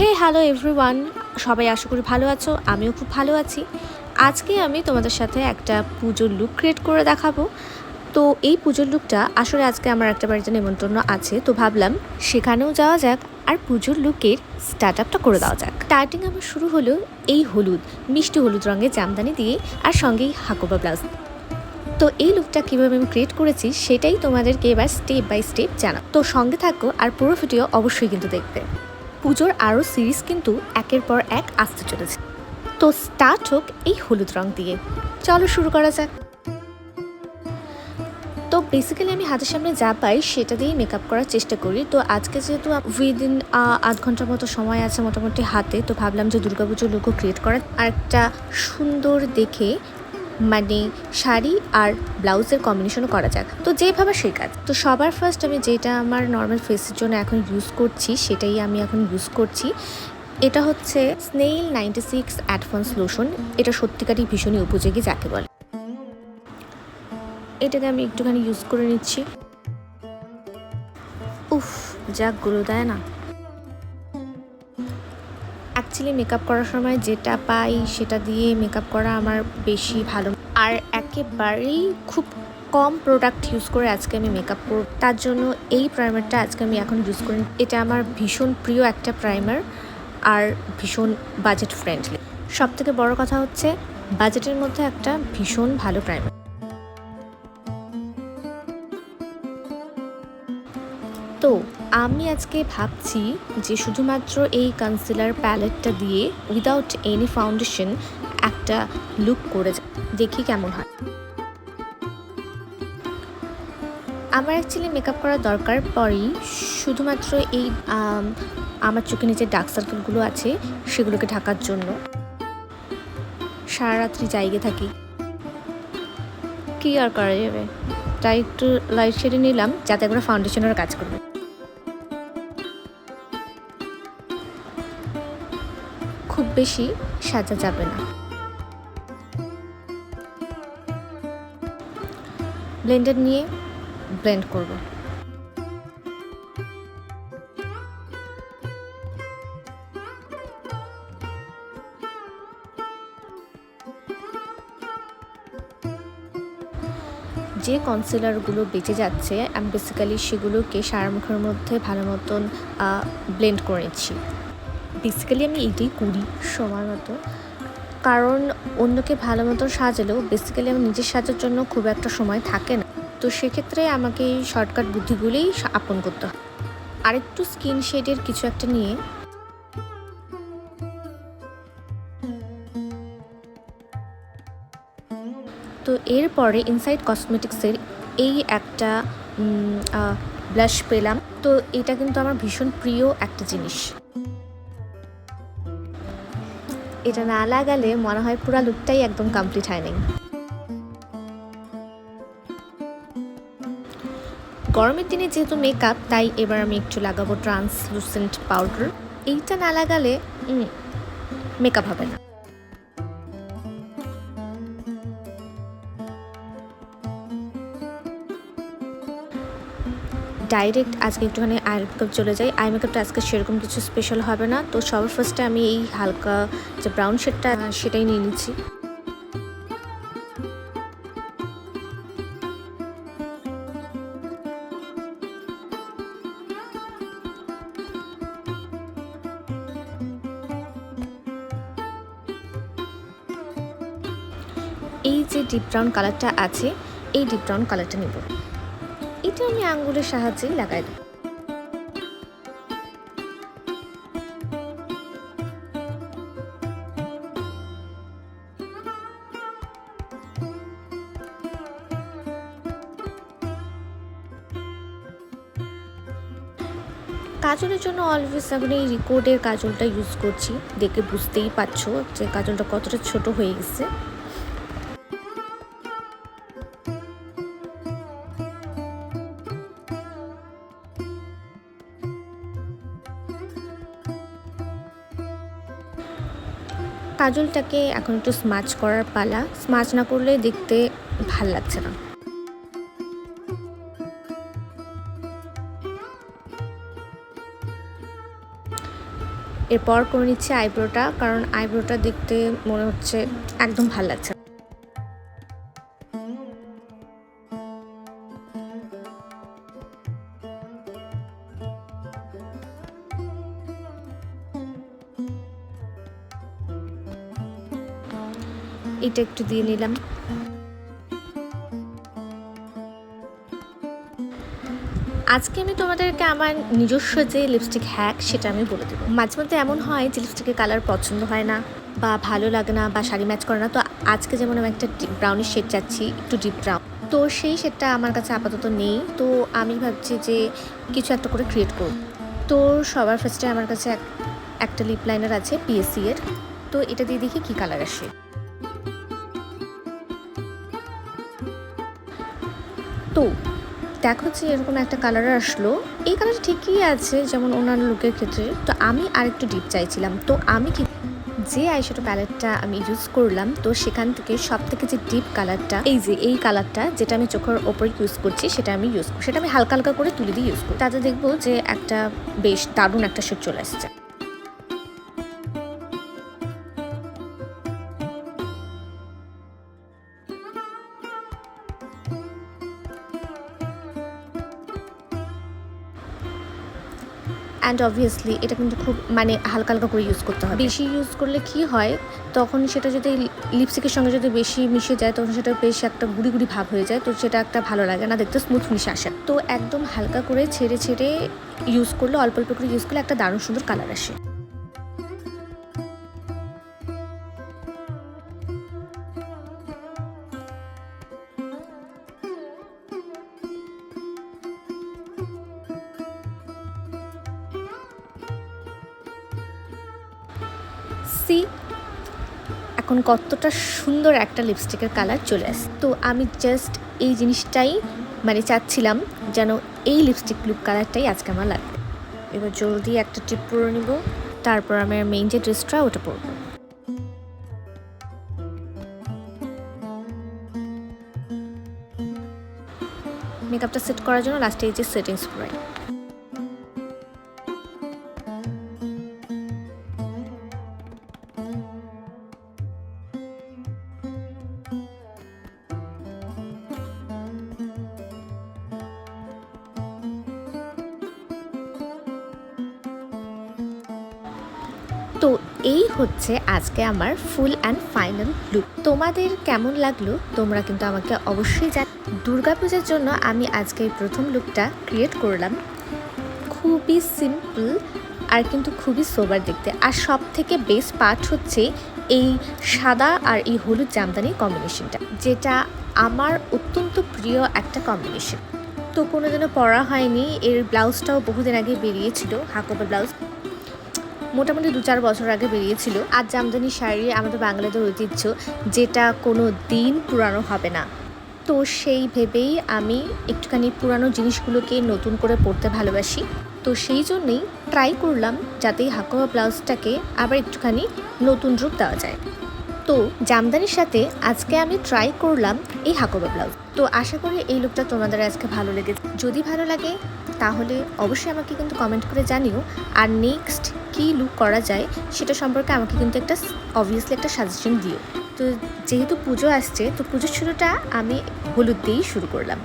হে hello everyone সবাই আশা করি ভালো আছো, আমিও খুব ভালো আছি। আজকে আমি তোমাদের সাথে একটা পুজোর লুক ক্রিয়েট করে দেখাবো। তো এই পুজোর লুকটা আসলে আজকে আমার একটা বাড়িতে নেমন্তন্ন আছে, তো ভাবলাম সেখানেও যাওয়া যাক আর পুজোর লুকের স্টার্ট আপটা করে দেওয়া যাক। স্টার্টিং আমার শুরু হলো এই হলুদ, মিষ্টি হলুদ রঙের জামদানি দিয়ে আর সঙ্গেই হাকোবা ব্লাউজ। তো এই লুকটা কীভাবে আমি ক্রিয়েট করেছি সেটাই তোমাদেরকে এবার স্টেপ বাই স্টেপ জানা তো সঙ্গে থাকো আর পুরো ভিডিও অবশ্যই কিন্তু দেখবে। পুজোর আরও সিরিজ কিন্তু একের পর এক আসতে চলেছে। তো স্টার্ট হোক এই হলুদ রং দিয়ে। চলো শুরু করা যাক। তো বেসিক্যালি আমি হাতের সামনে যা পাই সেটা দিয়েই মেকআপ করার চেষ্টা করি। তো আজকে যেহেতু উইদিন আধ ঘণ্টার মতো সময় আছে মোটামুটি হাতে, তো ভাবলাম যে দুর্গাপুজোর লুকও ক্রিয়েট করা আর একটা সুন্দর দেখে মানে শাড়ি আর ব্লাউজের কম্বিনেশনও করা যাক। তো যেভাবে সেই কাজ। তো সবার ফার্স্ট আমি যেটা আমার নর্মাল ফেসের জন্য এখন ইউজ করছি, সেটাই আমি এখন ইউজ করছি। এটা হচ্ছে snail ninety six advance lotion এটা সত্যিকারই ভীষণই উপযোগী যাকে বলে। এটাকে আমি একটুখানি ইউজ করে নিচ্ছি। উফ, যা গুলো দেয় না। অ্যাকচুয়ালি মেকআপ করার সময় যেটা পাই সেটা দিয়ে মেকআপ করা আমার বেশি ভালো আর একেবারেই খুব কম প্রোডাক্ট ইউজ করে আজকে আমি মেকআপ করব। তার জন্য এই প্রাইমারটা আজকে আমি এখন ইউজ করি। এটা আমার ভীষণ প্রিয় একটা প্রাইমার আর ভীষণ বাজেট ফ্রেন্ডলি সব থেকে বড় কথা হচ্ছে বাজেটের মধ্যে একটা ভীষণ ভালো প্রাইমার তো আমি আজকে ভাবছি যে শুধুমাত্র এই কনসিলার প্যালেটটা দিয়ে উইদাউট এনি ফাউন্ডেশন একটা লুক করে দেখি কেমন হয়। আমার অ্যাকচুয়ালি মেকআপ করার দরকার পরেই শুধুমাত্র এই আমার চোখে নিচে ডার্ক সার্কেলগুলো আছে, সেগুলোকে ঢাকার জন্য। সারা রাত্রি জায়গায় থাকি। কি আর করা যাবে? তাই একটু লাইট শেডে নিলাম, যাতে করে ফাউন্ডেশনের কাজ করবে। খুব বেশি সাজা যাবে না। ব্লেন্ডার নিয়ে ব্লেন্ড করব। যে কনসিলারগুলো বেঁচে যাচ্ছে আমি বেসিক্যালি সেগুলোকে সারা মুখের মধ্যে ভালো মতন ব্লেন্ড করে নিচ্ছি। বেসিক্যালি আমি এটাই করি সময় মতো। কারণ অন্যকে ভালো মতো সাজালেও বেসিক্যালি আমার নিজের সাজার জন্য খুব একটা সময় থাকে না। তো সেক্ষেত্রে আমাকে এই শর্টকাট বুদ্ধিগুলোই সা- আপন করতে হয়। আরেকটু স্কিন শেডের কিছু একটা নিয়ে তো এরপরে ইনসাইড কসমেটিক্সের এই একটা ব্লাশ পেলাম। তো এটা কিন্তু আমার ভীষণ প্রিয় একটা জিনিস। এটা না লাগালে মনে হয় পুরা লুকটাই একদম কমপ্লিট হয় নাই। গরমের দিনে যেহেতু মেকআপ তাই এবার আমি একটু লাগাবো ট্রান্সলুসেন্ট পাউডার এইটা না লাগালে মেকআপ হবে না। ডাইরেক্ট আজকে একটুখানি আই মেকআপ চলে যাই। আই মেকআপটা আজকে সেরকম কিছু স্পেশাল হবে না। তো সবার ফার্স্টে আমি এই হালকা যে ব্রাউন শেডটা সেটাই নিয়ে নিচ্ছি। এই যে ডিপ ব্রাউন কালারটা আছে, এই ডিপ ব্রাউন কালারটা নেব। এটা আমি আঙ্গুলের সাহায্যেই লাগাই দেবো। কাজলের জন্য অলওয়েজ এখন এই রিকোডের কাজলটা ইউজ করছি। দেখে বুঝতেই পারছ যে কাজলটা কতটা ছোট হয়ে গেছে। কাজলটাকে এখন একটু স্মাচ করার পালা। স্মাচ না করলে দেখতে ভালো লাগছে না। এরপর করে নিচ্ছে আইব্রোটা কারণ আইব্রোটা দেখতে মনে হচ্ছে একদম ভালো লাগছে এটা একটু দিয়ে নিলাম। আজকে আমি তোমাদেরকে আমার নিজস্ব যে লিপস্টিক হ্যাক সেটা আমি বলে দেবো। মাঝে মধ্যে এমন হয় যে লিপস্টিকের কালার পছন্দ হয় না বা ভালো লাগে না বা শাড়ি ম্যাচ করে না। তো আজকে যেমন আমি একটা ব্রাউনিশ শেড চাচ্ছি, একটু ডিপ ব্রাউন তো সেই শেডটা আমার কাছে আপাতত নেই। তো আমি ভাবছি যে কিছু একটা করে ক্রিয়েট করব। তো সবার ফার্স্টে আমার কাছে এক- একটা লিপ লাইনার আছে পিএসসি এর। তো এটা দিয়ে দেখি কী কালার আসে। তো দেখো যে এরকম একটা কালার আসলো। এই কালার ঠিকই আছে যেমন অন্যান্য লুকের ক্ষেত্রে। তো আমি আরেকটু ডিপ চাইছিলাম। তো আমি কি যে আইশ্যাডো প্যালেটটা আমি ইউজ করলাম, তো সেখান থেকে সব থেকে যে ডিপ কালারটা এই যে এই কালারটা যেটা আমি চোখের ওপরে ইউজ করছি, সেটা আমি ইউজ করি সেটা আমি হালকা হালকা করে তুলে দিয়ে ইউজ করি তাতে দেখব যে একটা বেশ দারুণ একটা শেড চলে আসছে। অ্যান্ড অবভিয়াসলি এটা কিন্তু খুব মানে হালকা হালকা করে ইউজ করতে হবে। বেশি ইউজ করলে কি হয়, তখন সেটা যদি লিপস্টিকের সঙ্গে যদি বেশি মিশে যায়, তখন সেটা বেশ একটা গুড়ি গুড়ি ভাব হয়ে যায়, তো সেটা একটা ভালো লাগে না, দেখতে স্মুথ মিশে আসে। তো একদম হালকা করে ছেড়ে ছেড়ে ইউজ করলে, অল্প অল্প করে ইউজ করলে একটা দারুণ সুন্দর কালার আসে। সি এখন কতটা সুন্দর একটা লিপস্টিকের কালার চলে আসে তো আমি জাস্ট এই জিনিসটাই মানে চাচ্ছিলাম যেন এই লিপস্টিক লুক কালারটাই আজকে আমার লাগবে। এবার জলদি একটা টিপ পরে নিব, তারপর আমার মেইন যে ড্রেসটা ওটা পরবো। মেকআপটা সেট করার জন্য লাস্টে এই যে সেটিং স্প্রে এই হচ্ছে আজকে আমার ফুল অ্যান্ড ফাইনাল লুক তোমাদের কেমন লাগল? তোমরা কিন্তু আমাকে অবশ্যই জান দুর্গাপূজার জন্য আমি আজকে এই প্রথম লুকটা ক্রিয়েট করলাম। খুবই সিম্পল আর কিন্তু খুবই সোবার দেখতে। আর সব থেকে বেস্ট পার্ট হচ্ছে এই সাদা আর এই হলুদ জামদানি কম্বিনেশনটা যেটা আমার অত্যন্ত প্রিয় একটা কম্বিনেশন তো কোনোদিনও পরা হয়নি। এর ব্লাউজটাও বহুদিন আগে বেরিয়েছিল, হাকোপা ব্লাউজ মোটামুটি দু চার বছর আগে বেরিয়েছিল। আর জামদানি শাড়ি আমাদের বাঙালিদের ঐতিহ্য, যেটা কোনো দিন পুরানো হবে না। তো সেই ভেবেই আমি একটুখানি পুরানো জিনিসগুলোকে নতুন করে পরতে ভালোবাসি। তো সেই জন্যেই ট্রাই করলাম যাতে এই হাকোয়া ব্লাউজটাকে আবার একটুখানি নতুন রূপ দেওয়া যায়। তো জামদানির সাথে আজকে আমি ট্রাই করলাম এই হাকোবা ব্লাউজ। তো আশা করি এই লুকটা তোমাদের আজকে ভালো লেগেছে। যদি ভালো লাগে, তাহলে অবশ্যই আমাকে কিন্তু কমেন্ট করে জানিও। আর নেক্সট কী লুক করা যায়, সেটা সম্পর্কে আমাকে কিন্তু একটা অবভিয়াসলি একটা সাজেশন দিও। তো যেহেতু পুজো আসছে, তো পুজোর শুরুটা আমি হলুদ দিয়েই শুরু করলাম।